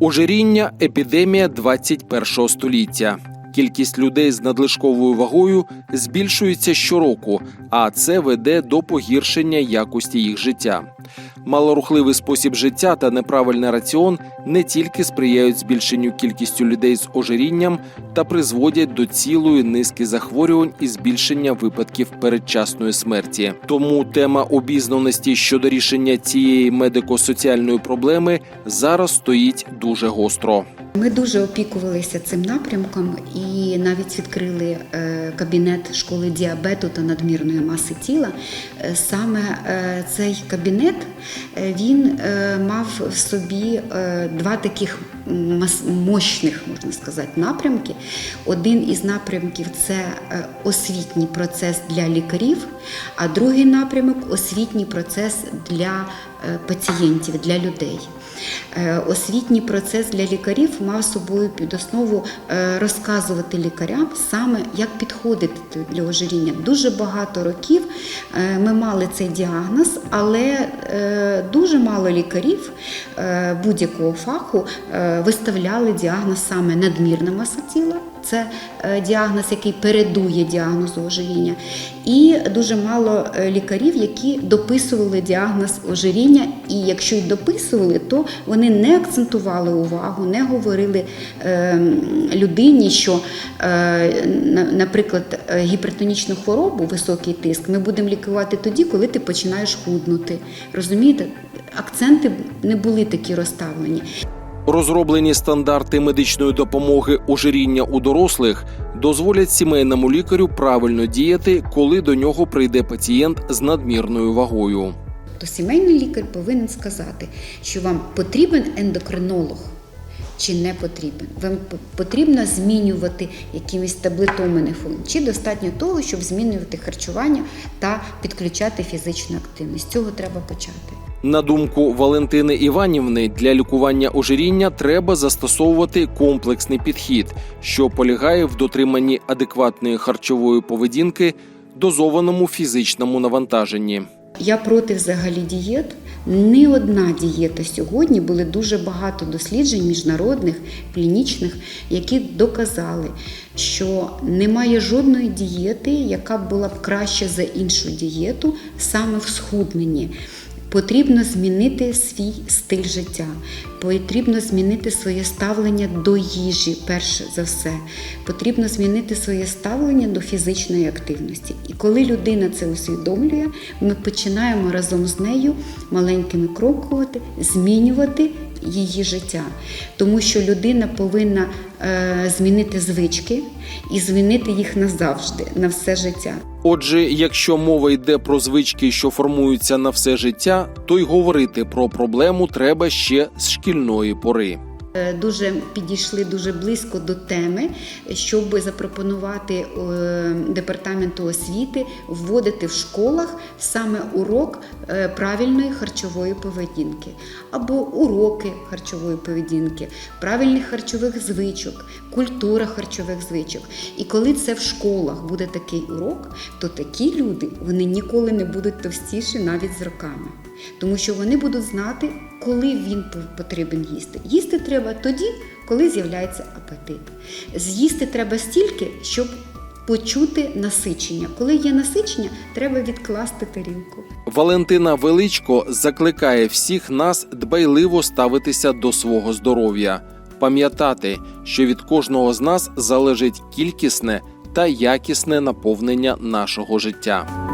Ожиріння епідемія 21 століття. Кількість людей з надлишковою вагою збільшується щороку, а це веде до погіршення якості їх життя. Малорухливий спосіб життя та неправильний раціон не тільки сприяють збільшенню кількістю людей з ожирінням та призводять до цілої низки захворювань і збільшення випадків передчасної смерті. Тому тема обізнаності щодо рішення цієї медико-соціальної проблеми зараз стоїть дуже гостро. Ми дуже опікувалися цим напрямком і навіть відкрили е, кабінет школи діабету та надмірної маси тіла. Е, Саме е, цей кабінет він е, мав в собі е, два таких мощних, можна сказати, напрямки. Один із напрямків це е, освітній процес для лікарів, а другий напрямок освітній процес для е, пацієнтів, для людей. Е, Освітній процес для лікарів мав собою під основу розказувати лікарям саме, як підходити для ожиріння. Дуже багато років ми мали цей діагноз, але дуже мало лікарів будь-якого фаху виставляли діагноз саме надмірна маса тіла. Це е, діагноз, який передує діагнозу ожиріння, і дуже мало е, лікарів, які дописували діагноз ожиріння. І якщо й дописували, то вони не акцентували увагу, не говорили е, людині, що, наприклад, гіпертонічну хворобу, високий тиск, ми будемо лікувати тоді, коли ти починаєш худнути. Розумієте, акценти не були такі розставлені. Розроблені стандарти медичної допомоги ожиріння у дорослих дозволять сімейному лікарю правильно діяти, коли до нього прийде пацієнт з надмірною вагою. то сімейний лікар повинен сказати, що вам потрібен ендокринолог чи не потрібен. Вам потрібно змінювати якимись таблетомини функції, чи достатньо того, щоб змінювати харчування та підключати фізичну активність. Цього треба почати. На думку Валентини Іванівни, для лікування ожиріння треба застосовувати комплексний підхід, що полягає в дотриманні адекватної харчової поведінки, дозованому фізичному навантаженні. Я проти взагалі дієт. Ні одна дієта сьогодні були дуже багато досліджень міжнародних, клінічних, які доказали, що немає жодної дієти, яка була б краще за іншу дієту саме в схудненні. Потрібно змінити свій стиль життя, потрібно змінити своє ставлення до їжі, перш за все. Потрібно змінити своє ставлення до фізичної активності. І коли людина це усвідомлює, ми починаємо разом з нею маленькими крокувати, змінювати її життя. Тому що людина повинна е, змінити звички і змінити їх назавжди, на все життя. Отже, якщо мова йде про звички, що формуються на все життя, то й говорити про проблему треба ще з шкільної пори. Е, Дуже підійшли дуже близько до теми, щоб запропонувати е, департаменту освіти вводити в школах саме урок е, правильної харчової поведінки або уроки харчової поведінки, правильних харчових звичок, культура харчових звичок. І коли це в школах буде такий урок, то такі люди вони ніколи не будуть товстіші навіть з роками. Тому що вони будуть знати, коли він по- потрібен їсти. Їсти треба тоді, коли з'являється апетит. З'їсти треба стільки, щоб почути насичення. Коли є насичення, треба відкласти тарілку. Валентина Величко закликає всіх нас дбайливо ставитися до свого здоров'я, пам'ятати, що від кожного з нас залежить кількісне та якісне наповнення нашого життя.